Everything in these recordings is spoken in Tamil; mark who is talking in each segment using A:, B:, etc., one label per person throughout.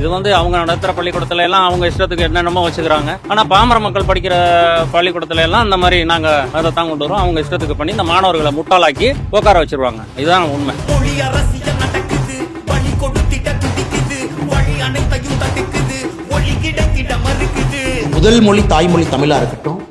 A: இது வந்து அவங்க நடத்துற பள்ளிக்கூடத்துல எல்லாம் அவங்க இஷ்டத்துக்கு என்னென்னமோ வச்சுக்கிறாங்க. ஆனா பாமர மக்கள் படிக்கிற பள்ளிக்கூடத்துல எல்லாம் இந்த மாதிரி நாங்க அதை தான் கொண்டு வரோம். அவங்க இஷ்டத்துக்கு பண்ணி இந்த மாணவர்களை முட்டாளாக்கி உட்கார வச்சிருவாங்க. இதுதான் உண்மை.
B: முதல் மொழி தாய்மொழி தமிழா இருக்கட்டும்.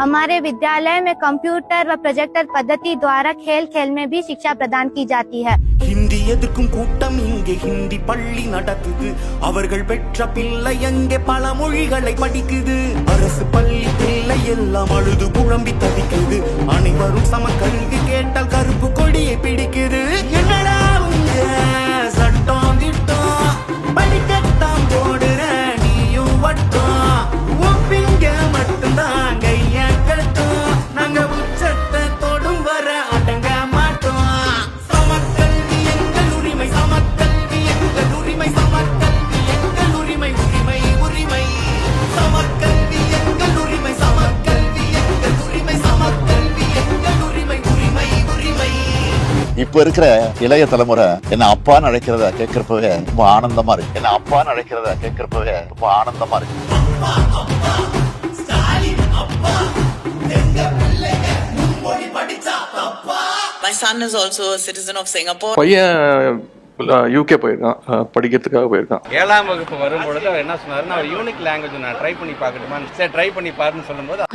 C: हमारे विद्यालय में कंप्यूटर व प्रोजेक्टर पद्धति द्वारा खेल खेल में भी शिक्षा प्रदान की जाती है
D: ஹிந்தி எதிர்க்கும் கூட்டம் இங்கே ஹிந்தி பள்ளி நடத்துது அவர்கள் பெற்ற பிள்ளை அங்கே பல மொழிகளை படிக்குது அரசு பள்ளி பிள்ளை எல்லாம் அழுது குழம்பி தவிக்குது அனைவரும் சம
E: இப்ப இருக்கிற இளைய தலைமுறை என்ன அப்பான்னு அழைக்கிறத கேட்கிறப்பவே ரொம்ப ஆனந்தமா இருக்கு என்ன அப்பான்னு அழைக்கிறத கேட்கிறப்பவே ரொம்ப ஆனந்தமா இருக்கு
F: My son is also a citizen of Singapore.
G: பையன் யூகே போயிருக்கான். படிக்கிறதுக்காக போயிருக்கான்.
A: ஏழாம் வகுப்பு வரும் பொழுது அவர் என்ன சொன்னாருன்னா ஒரு யூனிக் லாங்குவேஜ் நான் ட்ரை பண்ணி பார்க்கட்டுமா? சரி ட்ரை பண்ணி பாருன்னு சொல்லும்போது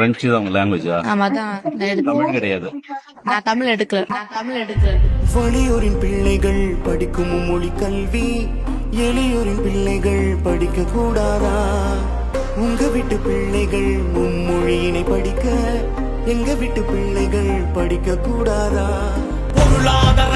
H: பிரெஞ்சு தான் உங்க லாங்குவேஜா
F: ஆமா தான்
H: தமிழ் கிடையாது.
F: நான் தமிழ் எடுக்கல. நான் தமிழ் எடுக்கல.
D: வெளியூரின் பிள்ளைகள் படிக்கும் மும்மொழி கல்வி எளியூரின் பிள்ளைகள் படிக்க கூடாதா? உங்க வீட்டு பிள்ளைகள் மும்மொழியினை படிக்க எங்க வீட்டு பிள்ளைகள் படிக்க கூடாதா? பொருளாதார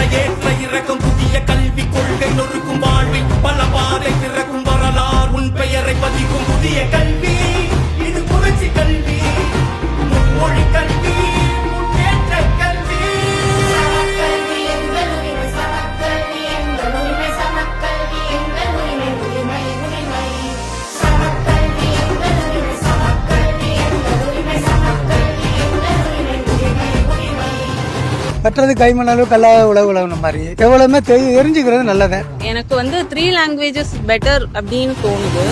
I: கட்டுறது கைமண் அளவுக்கு உழவு உழவுன மாதிரி. எவ்வளவுமே தெரிஞ்சுக்கிறது நல்லது.
F: எனக்கு வந்து த்ரீ லாங்குவேஜஸ் பெட்டர் அப்படின்னு தோணுது.